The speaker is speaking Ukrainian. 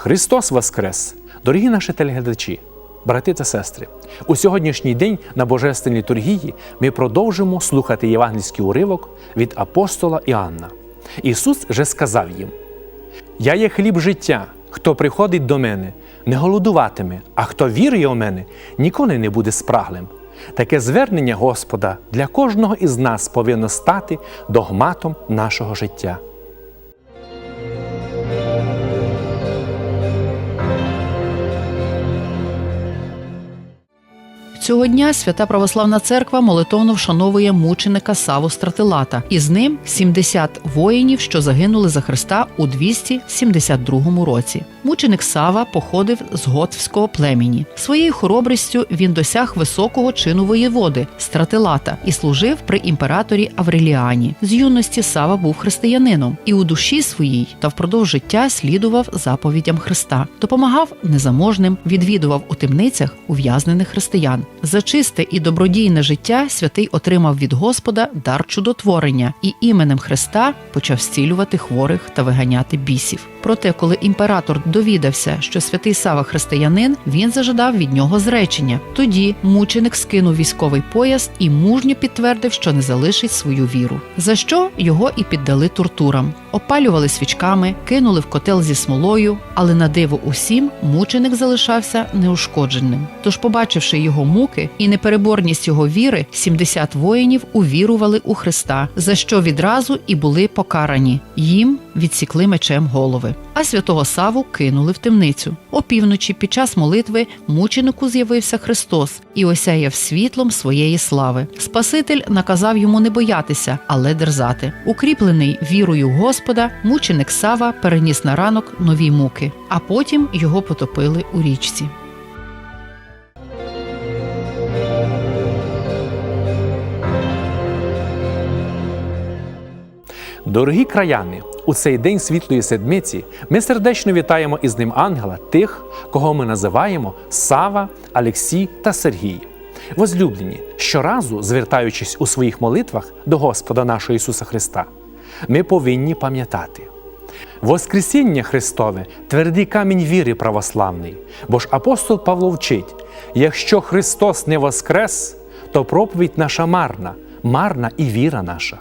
Христос Воскрес! Дорогі наші телеглядачі, брати та сестри! У сьогоднішній день на Божественній літургії ми продовжимо слухати євангельський уривок від апостола Іоанна. Ісус же сказав їм: Я є хліб життя, хто приходить до мене, не голодуватиме, а хто вірує у мене, ніколи не буде спраглим. Таке звернення Господа для кожного із нас повинно стати догматом нашого життя. Цього дня свята православна церква молитовно вшановує мученика Саву Стратилата, і з ним 70 воїнів, що загинули за Христа у 272 році. Мученик Сава походив з готвського племені. Своєю хоробрістю він досяг високого чину воєводи Стратилата і служив при імператорі Авреліані. З юності Сава був християнином і у душі своїй та впродовж життя слідував заповідям Христа, допомагав незаможним, відвідував у темницях ув'язнених християн. За чисте і добродійне життя святий отримав від Господа дар чудотворення і іменем Христа почав зцілювати хворих та виганяти бісів. Проте, коли імператор довідався, що святий Сава християнин, він зажадав від нього зречення. Тоді мученик скинув військовий пояс і мужньо підтвердив, що не залишить свою віру. За що його і піддали тортурам, опалювали свічками, кинули в котел зі смолою, але на диво усім мученик залишався неушкодженим. Тож, побачивши його муки і непереборність його віри, 70 воїнів увірували у Христа, за що відразу і були покарані. Їм відсікли мечем голови. А святого Саву кинули в темницю. Опівночі, під час молитви, мученику з'явився Христос і осяяв світлом своєї слави. Спаситель наказав йому не боятися, але дерзати. Укріплений вірою Господа, мученик Сава переніс на ранок нові муки, а потім його потопили у річці. Дорогі краяни, у цей день світлої седмиці ми сердечно вітаємо із ним ангела тих, кого ми називаємо Сава, Алексій та Сергій. Возлюблені, щоразу, звертаючись у своїх молитвах до Господа нашого Ісуса Христа, ми повинні пам'ятати. Воскресіння Христове твердий камінь віри православний, бо ж апостол Павло вчить: якщо Христос не воскрес, то проповідь наша марна, марна і віра наша.